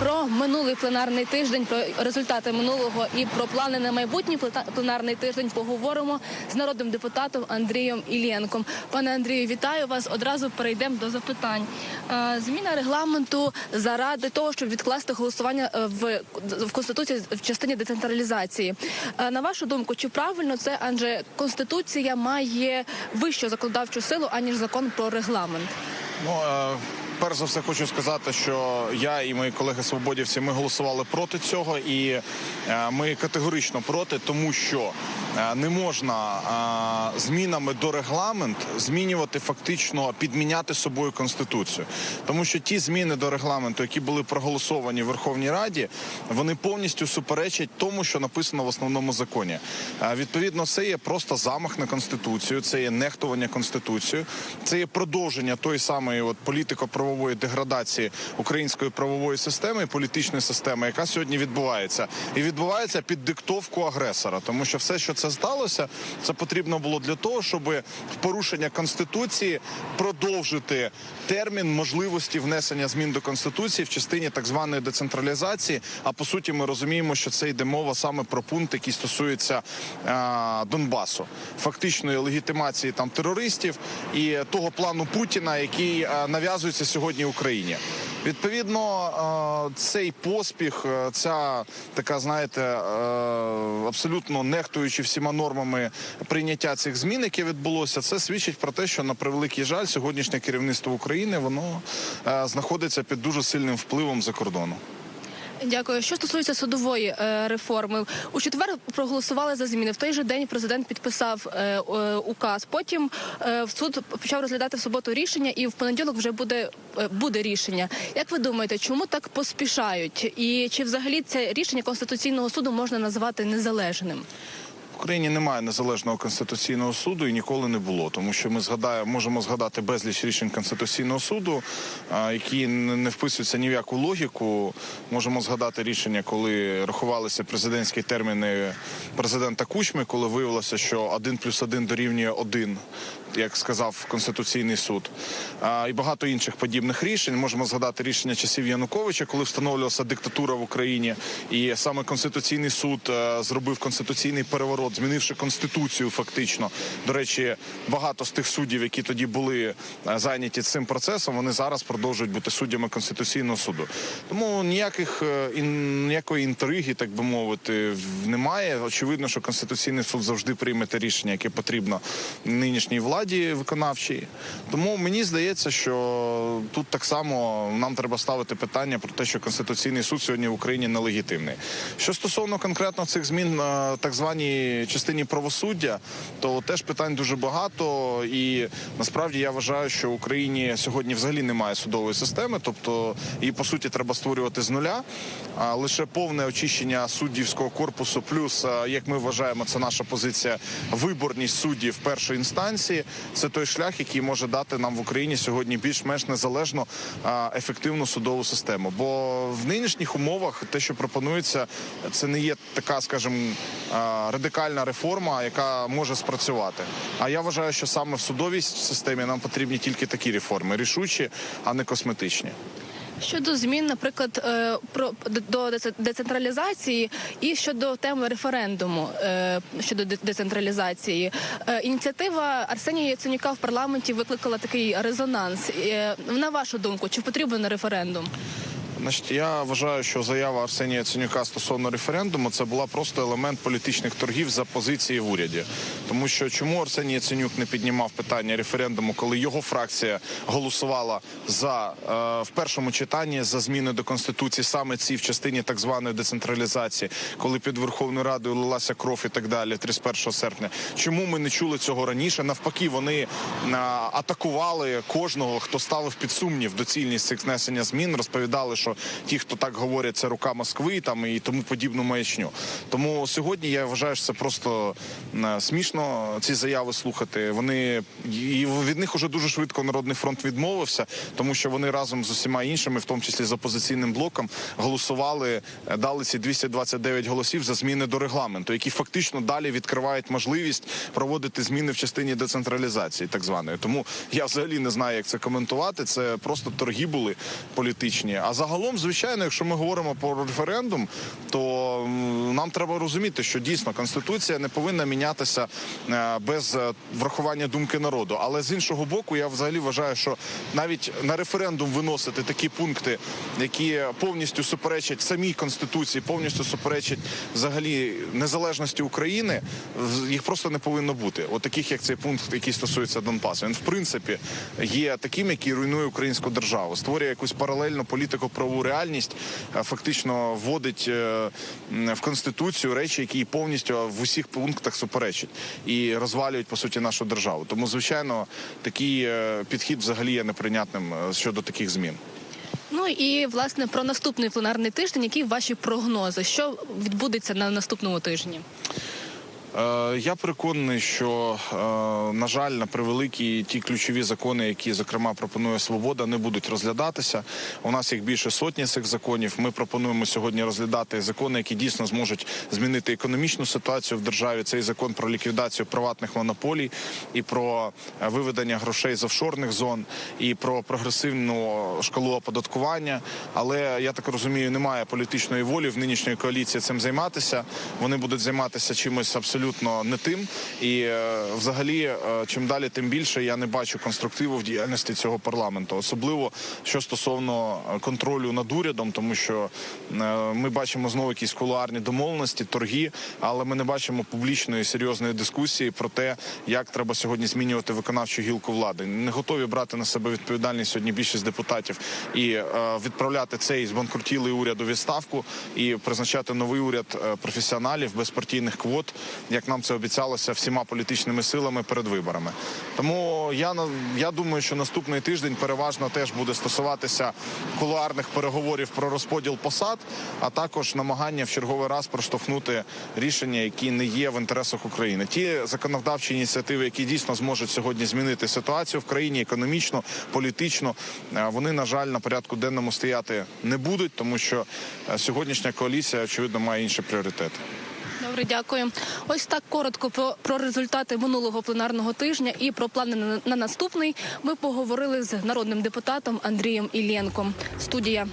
Про минулий пленарний тиждень, про результати минулого і про плани на майбутній пленарний тиждень поговоримо з народним депутатом Андрієм Ілєнком. Пане Андрію, вітаю вас. Одразу перейдемо до запитань. Е, Зміна регламенту заради того, щоб відкласти голосування е, в, в конституції в частині децентралізації. Е, На вашу думку, чи правильно це? Адже конституція має вищу законодавчу силу аніж закон про регламент. Ну, перш за все, хочу сказати, що я і мої колеги свободівці ми голосували проти цього, і е, ми категорично проти, тому що е, не можна е, змінами до регламент змінювати фактично підміняти собою конституцію, тому що ті зміни до регламенту, які були проголосовані в Верховній Раді, вони повністю суперечать тому, що написано в основному законі. Відповідно, це є просто замах на конституцію, це є нехтування конституцією, це є продовження тої самої от політико-правової деградації української правової системи і політичної системи, яка сьогодні відбувається, і відбувається під диктовку агресора, тому що все, що це сталося, це потрібно було для того, щоб в порушення конституції продовжити термін можливості внесення змін до конституції в частині так званої децентралізації. А по суті, ми розуміємо, що це йде мова саме про пункт, який стосується е, Донбасу, фактичної легітимації там терористів і того плану Путіна, який е, нав'язується сьогодні Україні. Відповідно, е, цей поспіх, е, ця така, знаєте, е, абсолютно нехтуючи всіма нормами прийняття цих змін, яке відбулося, це свідчить про те, що на превеликий жаль, сьогоднішнє керівництво України воно знаходиться під дуже сильним впливом за кордону. Дякую. Що стосується судової е, реформи, у четвер проголосували за зміни. В той же день президент підписав е, указ. Потім е, в суд почав розглядати в суботу рішення, і в понеділок вже буде, буде рішення. Як ви думаєте, чому так поспішають? І чи взагалі це рішення конституційного суду можна назвати незалежним? Україні немає незалежного конституційного суду і ніколи не було, тому що ми згадаємо, можемо згадати безліч рішень конституційного суду, які не вписуються ні в яку логіку. Можемо згадати рішення, коли рахувалися президентські терміни президента Кучми, коли виявилося, що один плюс один дорівнює один, як сказав Конституційний суд, і багато інших подібних рішень. Можемо згадати рішення часів Януковича, коли встановлювалася диктатура в Україні, і саме Конституційний суд е, зробив конституційний переворот, змінивши конституцію. Фактично, до речі, багато з тих суддів, які тоді були е, зайняті цим процесом, вони зараз продовжують бути суддями конституційного суду. Тому ніяких е, ніякої інтриги, так би мовити, немає. Очевидно, що конституційний суд завжди прийме те рішення, яке потрібно нинішній владі виконавчій. Тому мені здається, що тут так само нам треба ставити питання про те, що конституційний суд сьогодні в Україні нелегітимний. Що стосовно конкретно цих змін е, так званій частині правосуддя, то теж питань дуже багато, і насправді я вважаю, що в Україні сьогодні взагалі немає судової системи, тобто її по суті треба створювати з нуля. А лише повне очищення суддівського корпусу, плюс як ми вважаємо, це наша позиція виборність суддів першої інстанції. Це той шлях, який може дати нам в Україні сьогодні більш-менш незалежну ефективну судову систему. Бо в нинішніх умовах те, що пропонується, це не є така, скажімо, а, радикальна реформа, яка може спрацювати. А я вважаю, що саме в судовій системі нам потрібні тільки такі реформи, рішучі, а не косметичні. Щодо змін, наприклад, е, про до децентралізації і щодо теми референдуму е, щодо децентралізації, Е, ініціатива Арсенія Яценюка в парламенті викликала такий резонанс. На вашу думку, чи потрібен референдум? Значить, я вважаю, що заява Арсенія Яценюка стосовно референдуму це була просто елемент політичних торгів за позиції в уряді. Тому що чому Арсеній Яценюк не піднімав питання референдуму, коли його фракція голосувала за е, в першому читанні за зміни до конституції, саме ці в частині так званої децентралізації, коли під Верховною Радою лилася кров і так далі, 31 серпня. Чому ми не чули цього раніше? Навпаки, вони е, атакували кожного, хто ставив під сумнів доцільність цих внесення змін, розповідали, що ті, хто так говорять, це рука Москви там і тому подібну маячню. Тому сьогодні я вважаю, що це просто е, смішно ці заяви слухати. Вони і від них уже дуже швидко народний фронт відмовився, тому що вони разом з усіма іншими, в тому числі з опозиційним блоком, голосували, е, дали ці 229 голосів за зміни до регламенту, які фактично далі відкривають можливість проводити зміни в частині децентралізації, так званої. Тому я взагалі не знаю, як це коментувати. Це просто торги були політичні. А загалом загалом, звичайно, якщо ми говоримо про референдум, то нам треба розуміти, що дійсно конституція не повинна мінятися е, без е, врахування думки народу. Але з іншого боку, я взагалі вважаю, що навіть на референдум виносити такі пункти, які повністю суперечать самій конституції, повністю суперечать взагалі незалежності України, їх просто не повинно бути. От таких як цей пункт, який стосується Донбасу. Він в принципі є таким, який руйнує українську державу, створює якусь паралельну політико-правову реальність, фактично вводить е, в конституцію речі, які повністю в усіх пунктах суперечать і розвалюють по суті нашу державу. Тому, звичайно, такий е, підхід взагалі є неприйнятним е, щодо таких змін. Ну і власне про наступний пленарний тиждень. Які ваші прогнози? Що відбудеться на наступному тижні? Е, Я переконаний, що е, на жаль, на превеликі ті ключові закони, які зокрема пропонує свобода, не будуть розглядатися. У нас їх більше сотні цих законів. Ми пропонуємо сьогодні розглядати закони, які дійсно зможуть змінити економічну ситуацію в державі. Цей закон про ліквідацію приватних монополій і про е, виведення грошей з офшорних зон, і про прогресивну шкалу оподаткування. Але я так розумію, немає політичної волі в нинішньої коаліції цим займатися. Вони будуть займатися чимось абсолютно не тим. І е, взагалі, е, чим далі, тим більше я не бачу конструктиву в діяльності цього парламенту, особливо що стосовно е, контролю над урядом, тому що ми бачимо знову якісь кулуарні домовленості, торги, але ми не бачимо публічної серйозної дискусії про те, як треба сьогодні змінювати виконавчу гілку влади. Не готові брати на себе відповідальність сьогодні більшість депутатів і відправляти цей збанкрутілий уряд у відставку і призначати новий уряд професіоналів без партійних квот, як нам це обіцялося всіма політичними силами перед виборами. Тому я я думаю, що наступний тиждень переважно теж буде стосуватися кулуарних переговорів про розподіл посад, а також намагання в черговий раз проштовхнути рішення, які не є в інтересах України. Ті законодавчі ініціативи, які дійсно зможуть сьогодні змінити ситуацію в країні економічно, політично, е, вони на жаль на порядку денному стояти не будуть, тому що е, сьогоднішня коаліція очевидно має інші пріоритети. Добре, дякую. Ось так коротко про, про результати минулого пленарного тижня і про плани на, на наступний. Ми поговорили з народним депутатом Андрієм Іллєнком. Студія.